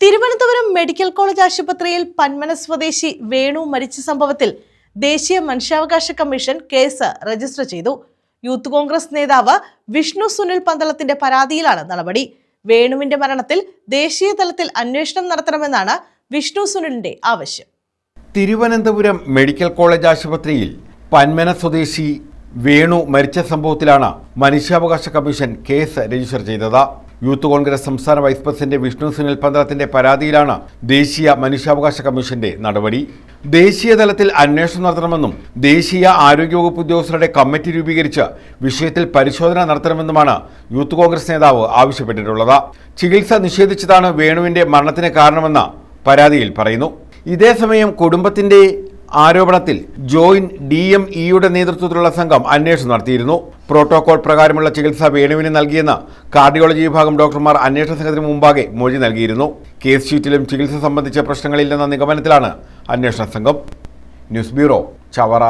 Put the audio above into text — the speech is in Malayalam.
തിരുവനന്തപുരം മെഡിക്കൽ കോളേജ് ആശുപത്രിയിൽ പന്മന സ്വദേശി വേണു മരിച്ച സംഭവത്തിൽ ദേശീയ മനുഷ്യാവകാശ കമ്മീഷൻ കേസ് രജിസ്റ്റർ ചെയ്തു. യൂത്ത് കോൺഗ്രസ് നേതാവ് വിഷ്ണു സുനിൽ പന്തളത്തിന്റെ പരാതിയിലാണ് നടപടി. വേണുവിന്റെ മരണത്തിൽ ദേശീയ തലത്തിൽ അന്വേഷണം നടത്തണമെന്നാണ് വിഷ്ണു സുനിലിന്റെ ആവശ്യം. തിരുവനന്തപുരം മെഡിക്കൽ കോളേജ് ആശുപത്രിയിൽ പന്മന സ്വദേശി വേണു മരിച്ച സംഭവത്തിലാണ് മനുഷ്യാവകാശ കമ്മീഷൻ കേസ് രജിസ്റ്റർ ചെയ്തത്. യൂത്ത് കോൺഗ്രസ് സംസ്ഥാന വൈസ് പ്രസിഡന്റ് വിഷ്ണു സുനിൽ പന്തളത്തിന്റെ പരാതിയിലാണ് ദേശീയ മനുഷ്യാവകാശ കമ്മീഷന്റെ നടപടി. ദേശീയ തലത്തിൽ അന്വേഷണം നടത്തണമെന്നും ദേശീയ ആരോഗ്യവകുപ്പ് ഉദ്യോഗസ്ഥരുടെ കമ്മിറ്റി രൂപീകരിച്ച് വിഷയത്തിൽ പരിശോധന നടത്തണമെന്നുമാണ് യൂത്ത് കോൺഗ്രസ് നേതാവ് ആവശ്യപ്പെട്ടിട്ടുള്ളത്. ചികിത്സ നിഷേധിച്ചതാണ് വേണുവിന്റെ മരണത്തിന് കാരണമെന്ന് പരാതിയിൽ പറയുന്നു. ഇതേസമയം കുടുംബത്തിന്റെ ആരോപണത്തിൽ ജോയിന്റ് ഡി എം ഇയുടെ നേതൃത്വത്തിലുള്ള സംഘം അന്വേഷണം നടത്തിയിരുന്നു. പ്രോട്ടോകോൾ പ്രകാരമുള്ള ചികിത്സ വേണുവിന് നൽകിയെന്ന് കാർഡിയോളജി വിഭാഗം ഡോക്ടർമാർ അന്വേഷണ സംഘത്തിന് മുമ്പാകെ മൊഴി നൽകിയിരുന്നു. കേസ് ഷീറ്റിലും ചികിത്സ സംബന്ധിച്ച പ്രശ്നങ്ങളില്ലെന്ന നിഗമനത്തിലാണ് അന്വേഷണ സംഘം. News bureau Chavara.